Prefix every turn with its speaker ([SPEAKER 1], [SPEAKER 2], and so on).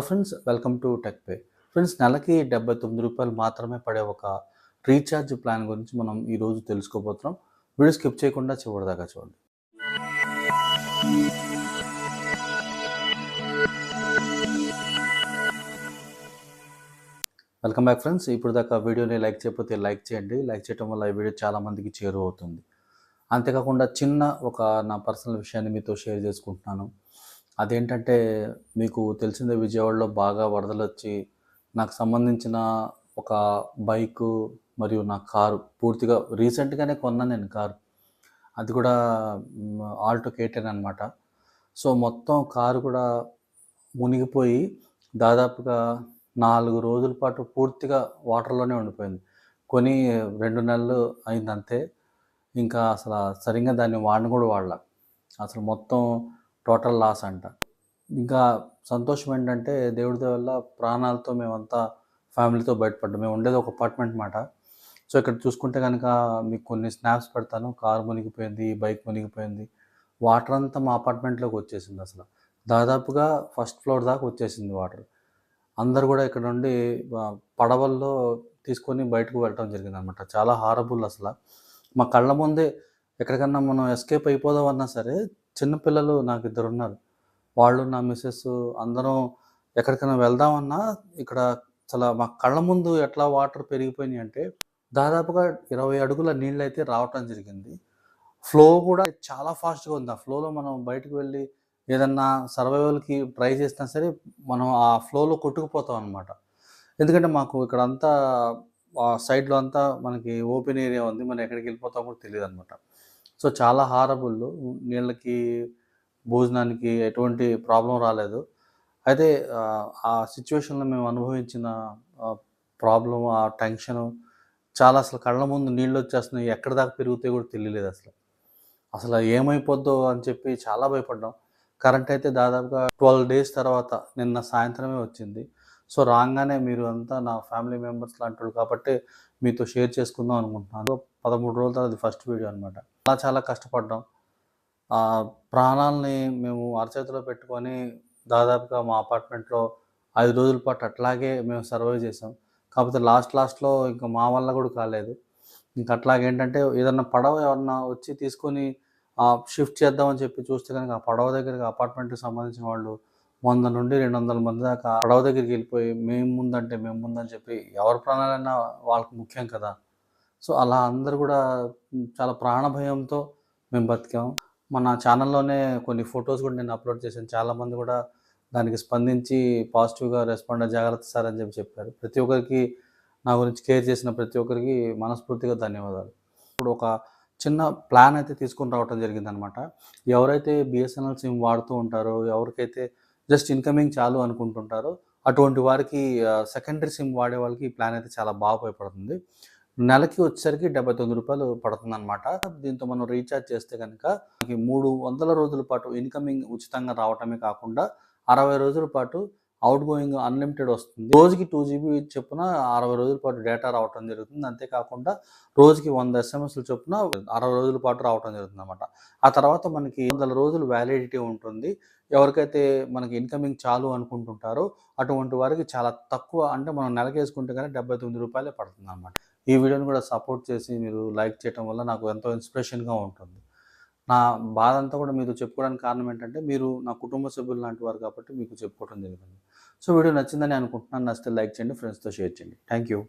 [SPEAKER 1] Friends welcome to tech pay friends నెలకి డెబ్బై తొమ్మిది రూపాయలు మాత్రమే పడే ఒక రీఛార్జ్ ప్లాన్ గురించి మనం ఈరోజు తెలుసుకోబోతున్నాం. వీడియో స్కిప్ చేయకుండా చివరిదాకా చూడండి. వెల్కమ్ బ్యాక్ ఫ్రెండ్స్ ఇప్పుడు దాకా వీడియోని లైక్ చేయకపోతే లైక్ చేయండి. లైక్ చేయడం వల్ల ఈ వీడియో చాలా మందికి చేరువవుతుంది. అంతేకాకుండా చిన్న ఒక నా పర్సనల్ విషయాన్ని మీతో షేర్ చేసుకుంటున్నాను. అదేంటంటే మీకు తెలిసిందే విజయవాడలో బాగా వరదలు వచ్చి నాకు సంబంధించిన ఒక బైకు మరియు నా కారు పూర్తిగా రీసెంట్గానే కొన్నాను నేను కారు. అది కూడా ఆల్టో కేటెన్ అనమాట సో మొత్తం కారు కూడా మునిగిపోయి దాదాపుగా నాలుగు రోజుల పాటు పూర్తిగా వాటర్లోనే ఉండిపోయింది. కొని రెండు నెలలు అయిందంతే. ఇంకా అసలు సరిగ్గా దాన్ని వాడిని కూడా వాడలా. అసలు మొత్తం టోటల్ లాస్ అంట. ఇంకా సంతోషం ఏంటంటే దేవుడి వల్ల ప్రాణాలతో మేమంతా ఫ్యామిలీతో బయటపడ్డాం. మేము ఉండేది ఒక అపార్ట్మెంట్ మాట. సో ఇక్కడ చూసుకుంటే కనుక మీకు కొన్ని స్నాప్స్ పెడతాను. కారు మునిగిపోయింది బైక్ మునిగిపోయింది. వాటర్ అంతా మా అపార్ట్మెంట్లోకి వచ్చేసింది అసలు. దాదాపుగా ఫస్ట్ ఫ్లోర్ దాకా వచ్చేసింది వాటర్. అందరు కూడా ఇక్కడ నుండి పడవల్లో తీసుకొని బయటకు వెళ్ళటం జరిగింది అనమాట చాలా హారబుల్ అసలు. మా కళ్ళ ముందే ఎక్కడికన్నా మనం ఎస్కేప్ అయిపోదామన్నా సరే చిన్నపిల్లలు నాకు ఇద్దరు ఉన్నారు వాళ్ళు నా మిస్సెస్ అందరం ఎక్కడికైనా వెళ్దామన్నా ఇక్కడ చాలా మా కళ్ళ ముందు ఎట్లా వాటర్ పెరిగిపోయినాయి అంటే దాదాపుగా ఇరవై అడుగుల నీళ్ళు అయితే రావటం జరిగింది. ఫ్లో కూడా చాలా ఫాస్ట్గా ఉంది. ఆ ఫ్లోలో మనం బయటకు వెళ్ళి ఏదన్నా సర్వైవల్కి ట్రై చేసినా సరే మనం ఆ ఫ్లోలో కొట్టుకుపోతాం అనమాట ఎందుకంటే మాకు ఇక్కడ అంతా ఆ సైడ్లో అంతా మనకి ఓపెన్ ఏరియా ఉంది. మనం ఎక్కడికి వెళ్ళిపోతాం కూడా తెలియదు అనమాట సో చాలా హారబుల్ నీళ్ళకి భోజనానికి ఎటువంటి ప్రాబ్లం రాలేదు. అయితే ఆ, సిచ్యువేషన్లో మేము అనుభవించిన ప్రాబ్లం ఆ టెన్షన్ చాలా అసలు కళ్ళ ముందు నీళ్ళు వచ్చేస్తున్నాయి. ఎక్కడ దాకా పెరుగుతాయి కూడా తెలియలేదు అసలు. అసలు ఏమైపోద్దో అని చెప్పి చాలా భయపడ్డాం. కరెంట్ అయితే దాదాపుగా ట్వెల్వ్ డేస్ తర్వాత నిన్న సాయంత్రమే వచ్చింది. సో రాగానే మీరు అంతా నా ఫ్యామిలీ మెంబర్స్ లాంటి కాబట్టి మీతో షేర్ చేసుకుందాం అనుకుంటున్నాను. పదమూడు రోజుల తర్వాత ఫస్ట్ వీడియో అనమాట చాలా చాలా కష్టపడ్డాం. ఆ ప్రాణాలని మేము అరచేతిలో పెట్టుకొని దాదాపుగా మా అపార్ట్మెంట్లో ఐదు రోజుల పాటు అట్లాగే మేము సర్వైవ్ చేసాం కాకపోతే లాస్ట్ లాస్ట్లో ఇంకా మా వల్ల కూడా కాలేదు. ఇంకా అట్లాగేంటంటే ఏదన్నా పడవ ఎవరన్నా వచ్చి తీసుకొని షిఫ్ట్ చేద్దామని చెప్పి చూస్తే కనుక ఆ పడవ దగ్గరికి అపార్ట్మెంట్కి సంబంధించిన వాళ్ళు వంద నుండి రెండు వందల మంది దాకా పడవ దగ్గరికి వెళ్ళిపోయి మేము ముందంటే మేము ముందని చెప్పి ఎవరి ప్రాణాలైనా వాళ్ళకి ముఖ్యం కదా. సో అలా అందరు కూడా చాలా ప్రాణభయంతో మేము బతికాం. మన ఛానల్లోనే కొన్ని ఫొటోస్ కూడా నేను అప్లోడ్ చేశాను. చాలామంది కూడా దానికి స్పందించి పాజిటివ్గా రెస్పాండ్ అయ్యి జాగ్రత్త సార్ అని చెప్పి చెప్పారు. ప్రతి ఒక్కరికి నా గురించి కేర్ చేసిన ప్రతి ఒక్కరికి మనస్ఫూర్తిగా ధన్యవాదాలు. ఇప్పుడు ఒక చిన్న ప్లాన్ అయితే తీసుకొని రావడం జరిగిందనమాట. ఎవరైతే బిఎస్ఎన్ఎల్ సిమ్ వాడుతూ ఉంటారో ఎవరికైతే జస్ట్ ఇన్కమింగ్ చాలు అనుకుంటుంటారో అటువంటి వారికి సెకండరీ సిమ్ వాడే వాళ్ళకి ఈ ప్లాన్ అయితే చాలా బాగా ఉపయోగపడుతుంది. నెలకి వచ్చేసరికి డెబ్బై తొమ్మిది రూపాయలు పడుతుంది అనమాట దీంతో మనం రీఛార్జ్ చేస్తే కనుక మూడు వందల రోజుల పాటు ఇన్కమింగ్ ఉచితంగా రావటమే కాకుండా అరవై రోజుల పాటు అవుట్ గోయింగ్ అన్లిమిటెడ్ వస్తుంది. రోజుకి టూ జీబీ చొప్పున అరవై రోజుల పాటు డేటా రావటం జరుగుతుంది. అంతేకాకుండా రోజుకి వంద ఎస్ఎంఎస్లు చొప్పున అరవై రోజుల పాటు రావటం జరుగుతుంది అనమాట ఆ తర్వాత మనకి వందల రోజులు వ్యాలిడిటీ ఉంటుంది. ఎవరికైతే మనకి ఇన్కమింగ్ చాలు అనుకుంటుంటారో అటువంటి వారికి చాలా తక్కువ అంటే మనం నెలకేసుకుంటే కానీ డెబ్బై తొమ్మిది రూపాయలే పడుతుంది అనమాట ఈ వీడియోని కూడా సపోర్ట్ చేసి మీరు లైక్ చేయడం వల్ల నాకు ఎంతో ఇన్స్పిరేషన్గా ఉంటుంది. నా బాధ అంతా కూడా మీతో చెప్పుకోవడానికి కారణం ఏంటంటే మీరు నా కుటుంబ సభ్యులు లాంటి వారు కాబట్టి మీకు చెప్పుకోవడం జరిగింది. సో వీడియో నచ్చిందని అనుకుంటున్నాను. నచ్చితే లైక్ చేయండి ఫ్రెండ్స్తో షేర్ చేయండి. Thank you